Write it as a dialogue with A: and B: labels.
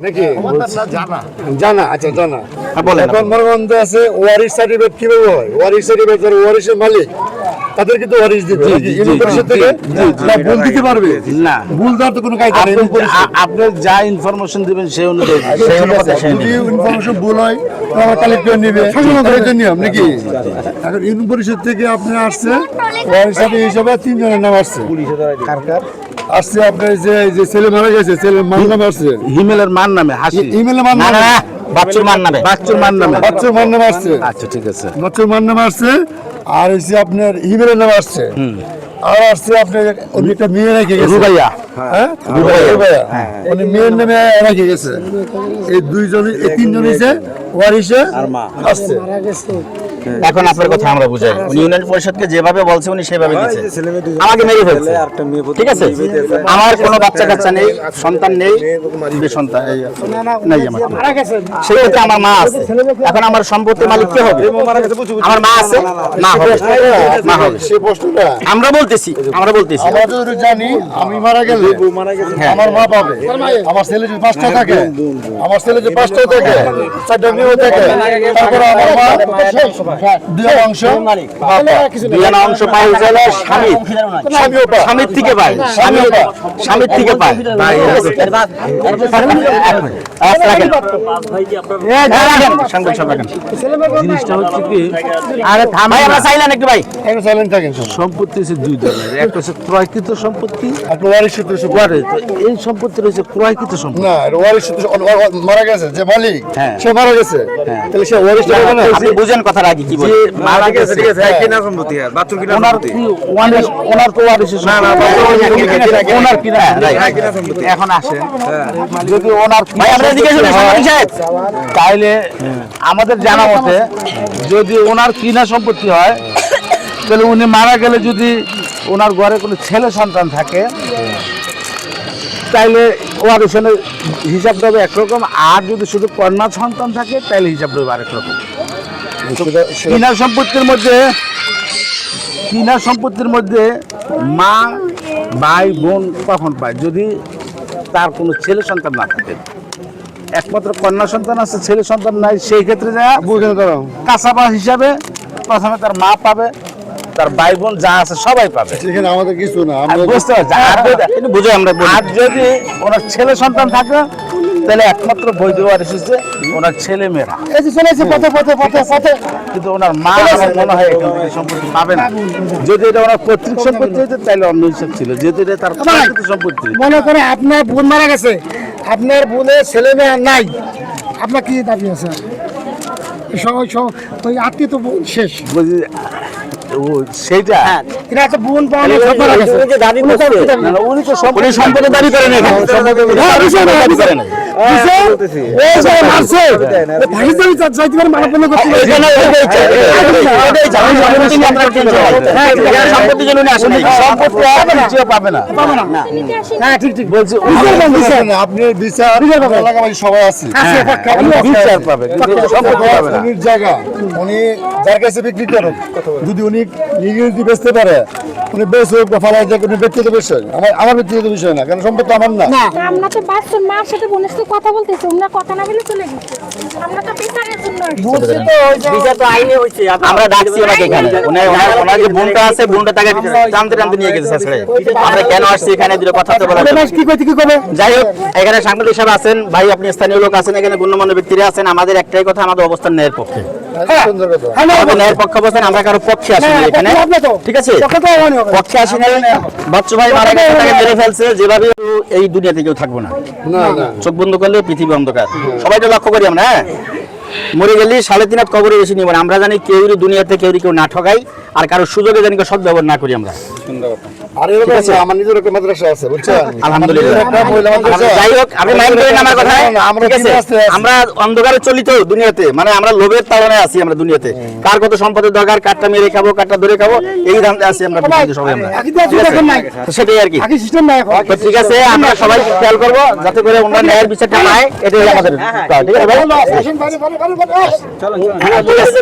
A: নাকি? জানা। আচ্ছা জানা।
B: হ্যাঁ,
A: এখন মনে আছে ওয়ারিশ সার্টিফিকেট কীভাবে হয়? ওয়ারিশ সার্টিফিকেট যারা ওয়ারিশের মালিক তাদেরকে তো ওয়ারিশ দিবে
B: জি,
A: নাকি?
B: জি,
A: ইউনিয়ন
B: জি,
A: পরিষদ
B: জি,
A: থেকে?
B: জি, জি।
A: না ভুল দিতে পারবে?
B: না।
A: ভুল দেওয়ার তো কোনো কায়দা
B: আপনি
A: ইউনিয়ন পরিষদ।
B: আ- আপনি যা ইনফরমেশন দিবেন সেই অনুযায়ী সেই
A: ঠিক
B: অনুপাতে
A: আছে।
B: সে
A: যদি ইনফরমেশন ভুল হয় আমার কালেক্টর নিবে। এটাই নিয়ম নাকি? এখন ইউনিয়ন পরিষদ থেকে আপনি আসছে ওয়ারিশ হিসাবে তিনজনের নাম আসছে। আসছে আপনার যে যে ছেলে মারা গেছে ছেলের মান নাম আসছে।
B: হিমেলের মান নামে হাসি।
A: ইমেলে মান
B: না
A: নাম।
B: না বাচ্চুর মান নামে। বাচ্চুর মান নামে।
A: বাচ্চার মান নাম আসছে।
B: আচ্ছা ঠিক আছে।
A: বাচ্চার মান নাম আসছে। আর হচ্ছে আপনার ইমেলের নাম আসছে। আর আসছে আপনার উনি একটা মেয়ে রেখে গেছে।
B: রুবাইয়া।
A: হ্যাঁ? রুবাইয়া। রুবাইয়া। উনি মেয়ের নামে রেখে গেছে। এই দুইজন এই তিনজন হচ্ছে ওয়ারিশে আসছে।
B: এখন আপনার কথা আমরা বুঝাই উনি ইউনিয়ন পরিষদকে যেভাবে বলছে উনি সেভাবে দিচ্ছে আমাকে মেরে ফেলছে ঠিক আছে আমার কোনো বাচ্চা কাচ্চা নেই সন্তান নেই যে সন্তান এই নাই আমার সেক্ষেত্রে আমার মা আছে এখন আমার সম্পত্তির মালিক কে হবে আমার মা আছে মা হবে মা হবে
A: সে প্রশ্নটা
B: আমরা বলতেছি আমরা বলতেছি
A: জানি আমি মারা গেলে আমার মা পাবে আমার ছেলে যদি পাঁচটা থাকে আমার ছেলে যদি পাঁচটা থাকে চারটা মেয়েও থাকে তারপরে আমার মা দুই অংশ।
B: অংশ পাই স্বামী। স্বামীর থেকে স্বামী স্বামীর থেকে। হ্যাঁ।
C: সম্পত্তি হচ্ছে দুই ধরনের। একটা হচ্ছে ক্রয়কৃত সম্পত্তি এই সম্পত্তি রয়েছে ক্রয়কৃত সম্পত্তি।
A: মারা গেছে। যে মালিক
B: হ্যাঁ।
A: সে মারা গেছে। তাহলে সে ওয়ারিশ হবে না
B: বুঝেন কথার আগে। কি বলে?
C: মারা গেছে। ওনার কি ওনার ওনার তো ওয়ারিশ না না ওনার কিনা
B: Right.
C: এখন আসেন। যদি ওনার
B: ভাই আমরা জিজ্ঞেস করি সাহেব।
C: তাইলে আমাদের জানা মতে যদি ওনার কিনা সম্পত্তি হয় তাহলে উনি মারা গেলে যদি ওনার ঘরে কোনো ছেলে সন্তান থাকে তাইলে ওয়ারিশনের হিসাবটা হবে একরকম। আর যদি শুধু কন্যা সন্তান থাকে তাহলে হিসাবটা হবে আরেক রকম। কিনা সম্পত্তির মধ্যে কিনা সম্পত্তির মধ্যে মা ভাই বোন কখন পায়? যদি তার কোনো ছেলে সন্তান না থাকে। একমাত্র কন্যা সন্তান আছে ছেলে সন্তান নাই সেই ক্ষেত্রে যা কাঁচাবা হিসাবে প্রথমে তার মা পাবে তার ভাই বোন যা আছে সবাই পাবে।
A: সেখানে আমাদের কিছু না
C: বুঝতে পারছি আর যদি ওনার ছেলে সন্তান থাকে তাহলে একমাত্র বৈধ ওয়ারিশ হচ্ছে ওনার ছেলে মেয়েরা
A: চলেছে পথে পথে পথে পথে।
C: কিন্তু ওনার মা মনে হয় এখান থেকে সম্পত্তি পাবে না। যদি এটা ওনার পৈতৃক সম্পত্তি হতো তাহলে অন্য হিসাব ছিল। যেহেতু এটা তার সম্পত্তি।
D: মনে করে আপনার বোন মারা গেছে। আপনার বোনের ছেলে মেয়ে নাই। আপনার কি দাবি আছে? ওই আত্মীয় তো শেষ।
C: সেইটা?
D: এটা একটা বোন পাওয়া সব উনি দাবি?
C: তো
B: করেন এখানে।
D: হ্যাঁ,
B: দাবি করেন।
D: হ্যাঁ।
A: আপনি বিচার এলাকাবাসী সবাই আছে
C: বিচার পাবে
A: জায়গা উনি যার কাছে বিক্রি করুন যদি উনি যদি বেচতে পারে উনি বেশ বা ফালাই যাক, উনি ব্যক্তিগত বিষয়। আমার আমার ব্যক্তিগত বিষয় না কারণ সম্পদ আমার না।
E: আমরা তো বাচ্চার মার সাথে বোনের সাথে কথা বলতেছি আমরা কথা না বলে চলে আমরা তো বিচারের জন্য এসেছি।
B: আমরা ডাকছি ওনাকে এখানে। ওনার ওনার যে বোনটা আছে বোনটা তাকে টানতে টানতে নিয়ে গেছে ছেড়ে আমরা কেন আসছি এখানে দুটো কথা তো বলা
D: কি কইতে কি করবে
B: যাই হোক এখানে সাংবাদিক সাহেব আছেন ভাই আপনি স্থানীয় লোক আছেন এখানে গণ্যমান্য ব্যক্তিরা আছেন আমাদের একটাই কথা আমাদের অবস্থান ন্যায়ের পক্ষে।
A: সুন্দর কথা।
B: আমাদের ন্যায়ের পক্ষে অবস্থান আমরা কারও পক্ষে আসি এখানে। ঠিক আছে? পক্ষে আসি না বাচ্চু ভাই মারা গেছে তাকে মেরে ফেলছে যেভাবে এই দুনিয়াতে কেউ থাকব না।
A: না না।
B: চোখ বন্ধ করলে পৃথিবী অন্ধকার। সবাই তো লক্ষ্য করি আমরা হ্যাঁ? মরে গেলে সাড়ে তিন হাত কবরে বেশি নিব আমরা জানি কেউ দুনিয়াতে কেউ কেউ না ঠকাই আর কারও সুযোগে জানি কেউ সদ্ব্যবহার না করি আমরা।
A: আর এরকম আছে? আমার নিজের একটা মাদ্রাসা আছে বুঝছেন?
B: আলহামদুলিল্লাহ।
A: আমার নিজের একটা মহিলা মাদ্রাসা।
B: আমরা- যাই হোক আপনি মাইন্ড করেন আমার কথা
A: না, না, আমরা
B: ঠিক আছে?
A: দিনে আস্তে আছি।
B: আমরা অন্ধকারে চলি দুনিয়াতে মানে আমরা লোভের আছি আমরা দুনিয়াতে। কার কত সম্পদের দরকার মেরে খাব কারটা ধরে খাব এই ধান্দা আছি আমরা সবাই আমরা। সেটাই আর কি। তো ঠিক আছে আমরা সবাই খেয়াল করব যাতে করে ওনার ন্যায়ের বিচারটা পায় এটাই আমাদের ঠিক আছে ভাই?
D: আসেন, চলো মাছ এটা।
B: ঠিক আছে